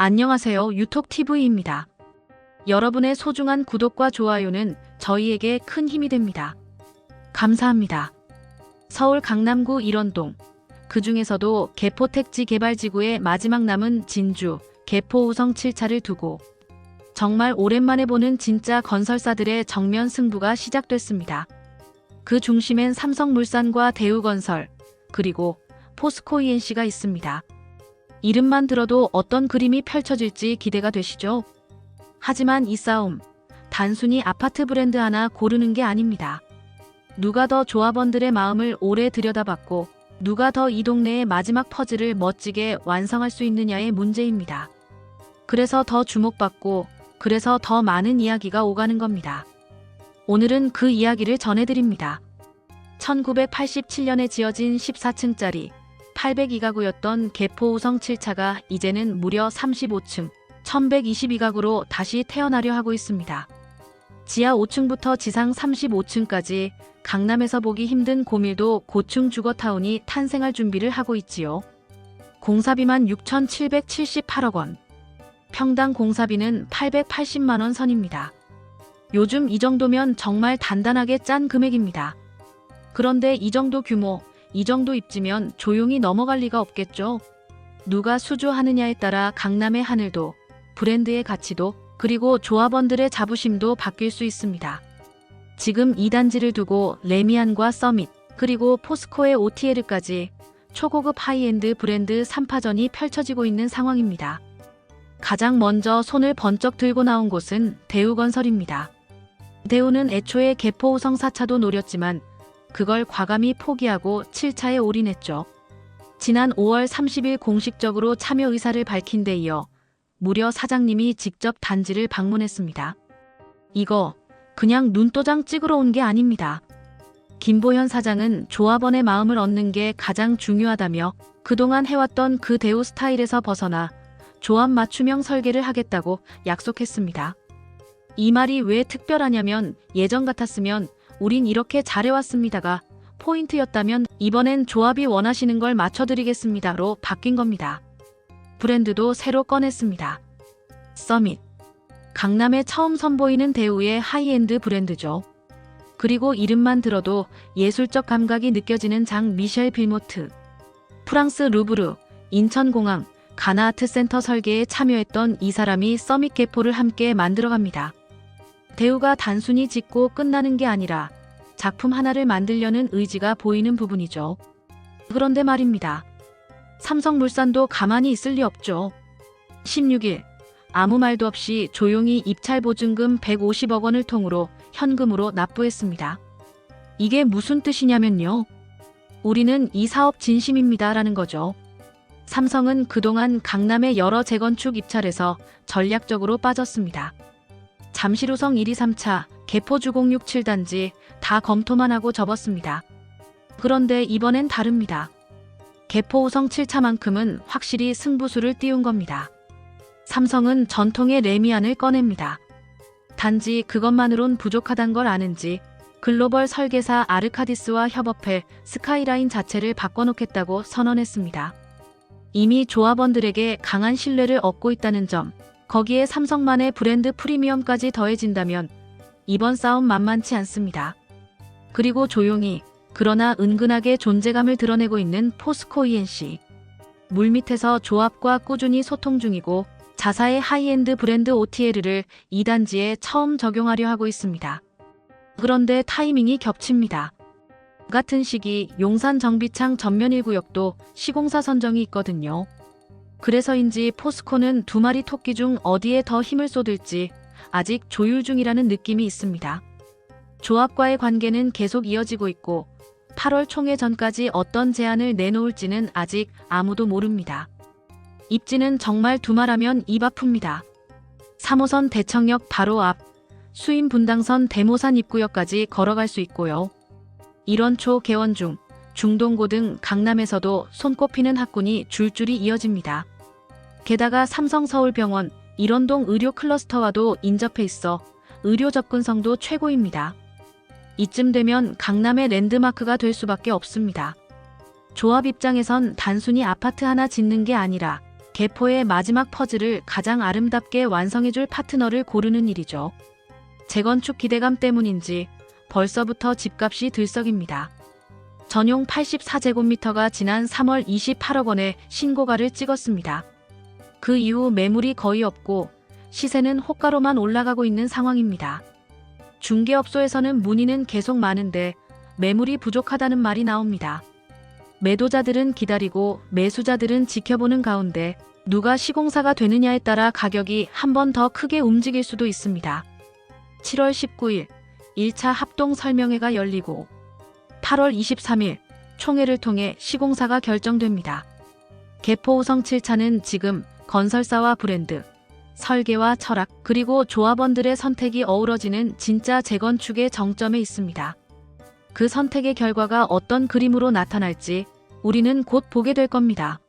안녕하세요. 유톡TV입니다. 여러분의 소중한 구독과 좋아요는 저희에게 큰 힘이 됩니다. 감사합니다. 서울 강남구 일원동. 그 중에서도 개포 택지 개발지구의 마지막 남은 진주, 개포 우성 7차를 두고 정말 오랜만에 보는 진짜 건설사들의 정면 승부가 시작됐습니다. 그 중심엔 삼성물산과 대우건설, 그리고 포스코 ENC가 있습니다. 이름만 들어도 어떤 그림이 펼쳐질지 기대가 되시죠? 하지만 이 싸움, 단순히 아파트 브랜드 하나 고르는 게 아닙니다. 누가 더 조합원들의 마음을 오래 들여다봤고, 누가 더 이 동네의 마지막 퍼즐을 멋지게 완성할 수 있느냐의 문제입니다. 그래서 더 주목받고, 그래서 더 많은 이야기가 오가는 겁니다. 오늘은 그 이야기를 전해드립니다. 1987년에 지어진 14층짜리 802가구였던 개포우성 7차가 이제는 무려 35층, 1122가구로 다시 태어나려 하고 있습니다. 지하 5층부터 지상 35층까지 강남에서 보기 힘든 고밀도 고층 주거타운이 탄생할 준비를 하고 있지요. 공사비만 6,778억 원. 평당 공사비는 880만 원 선입니다. 요즘 이 정도면 정말 단단하게 짠 금액입니다. 그런데 이 정도 규모, 이 정도 입지면 조용히 넘어갈 리가 없겠죠. 누가 수주하느냐에 따라 강남의 하늘도, 브랜드의 가치도, 그리고 조합원들의 자부심도 바뀔 수 있습니다. 지금 이 단지를 두고 레미안과 서밋, 그리고 포스코의 OTL까지 초고급 하이엔드 브랜드 3파전이 펼쳐지고 있는 상황입니다. 가장 먼저 손을 번쩍 들고 나온 곳은 대우건설입니다. 대우는 애초에 개포 우성 4차도 노렸지만 그걸 과감히 포기하고 7차에 올인했죠. 지난 5월 30일 공식적으로 참여 의사를 밝힌 데 이어 무려 사장님이 직접 단지를 방문했습니다. 이거 그냥 눈도장 찍으러 온 게 아닙니다. 김보현 사장은 조합원의 마음을 얻는 게 가장 중요하다며 그동안 해왔던 그 대우 스타일에서 벗어나 조합 맞춤형 설계를 하겠다고 약속했습니다. 이 말이 왜 특별하냐면 예전 같았으면 우린 이렇게 잘해왔습니다가 포인트였다면 이번엔 조합이 원하시는 걸 맞춰드리겠습니다로 바뀐 겁니다. 브랜드도 새로 꺼냈습니다. 서밋. 강남에 처음 선보이는 대우의 하이엔드 브랜드죠. 그리고 이름만 들어도 예술적 감각이 느껴지는 장 미셸 빌모트. 프랑스 루브르, 인천공항, 가나아트센터 설계에 참여했던 이 사람이 서밋 개포를 함께 만들어갑니다. 대우가 단순히 짓고 끝나는 게 아니라 작품 하나를 만들려는 의지가 보이는 부분이죠. 그런데 말입니다. 삼성물산도 가만히 있을 리 없죠. 16일 아무 말도 없이 조용히 입찰 보증금 150억 원을 통으로 현금으로 납부했습니다. 이게 무슨 뜻이냐면요. 우리는 이 사업 진심입니다 라는 거죠. 삼성은 그동안 강남의 여러 재건축 입찰에서 전략적으로 빠졌습니다. 잠실우성 1, 2, 3차, 개포 주공 67단지 다 검토만 하고 접었습니다. 그런데 이번엔 다릅니다. 개포 우성 7차만큼은 확실히 승부수를 띄운 겁니다. 삼성은 전통의 레미안을 꺼냅니다. 단지 그것만으론 부족하단 걸 아는지 글로벌 설계사 아르카디스와 협업해 스카이라인 자체를 바꿔놓겠다고 선언했습니다. 이미 조합원들에게 강한 신뢰를 얻고 있다는 점, 거기에 삼성만의 브랜드 프리미엄까지 더해진다면 이번 싸움 만만치 않습니다. 그리고 조용히 그러나 은근하게 존재감을 드러내고 있는 포스코 ENC. 물밑에서 조합과 꾸준히 소통 중이고 자사의 하이엔드 브랜드 OTL을 이 단지에 처음 적용하려 하고 있습니다. 그런데 타이밍이 겹칩니다. 같은 시기 용산 정비창 전면 1구역도 시공사 선정이 있거든요. 그래서인지 포스코는 두 마리 토끼 중 어디에 더 힘을 쏟을지 아직 조율 중이라는 느낌이 있습니다. 조합과의 관계는 계속 이어지고 있고 8월 총회 전까지 어떤 제안을 내놓을지는 아직 아무도 모릅니다. 입지는 정말 두말하면 입 아픕니다. 3호선 대청역 바로 앞 수임 분당선 대모산 입구역까지 걸어갈 수 있고요. 1원 초 개원 중 중동고 등 강남에서도 손꼽히는 학군이 줄줄이 이어집니다. 게다가 삼성서울병원, 일원동 의료 클러스터와도 인접해 있어 의료 접근성도 최고입니다. 이쯤 되면 강남의 랜드마크가 될 수밖에 없습니다. 조합 입장에선 단순히 아파트 하나 짓는 게 아니라 개포의 마지막 퍼즐을 가장 아름답게 완성해줄 파트너를 고르는 일이죠. 재건축 기대감 때문인지 벌써부터 집값이 들썩입니다. 전용 84제곱미터가 지난 3월 28억 원의 신고가를 찍었습니다. 그 이후 매물이 거의 없고 시세는 호가로만 올라가고 있는 상황입니다. 중개업소에서는 문의는 계속 많은데 매물이 부족하다는 말이 나옵니다. 매도자들은 기다리고 매수자들은 지켜보는 가운데 누가 시공사가 되느냐에 따라 가격이 한 번 더 크게 움직일 수도 있습니다. 7월 19일 1차 합동 설명회가 열리고 8월 23일 총회를 통해 시공사가 결정됩니다. 개포우성 7차는 지금 건설사와 브랜드, 설계와 철학, 그리고 조합원들의 선택이 어우러지는 진짜 재건축의 정점에 있습니다. 그 선택의 결과가 어떤 그림으로 나타날지 우리는 곧 보게 될 겁니다.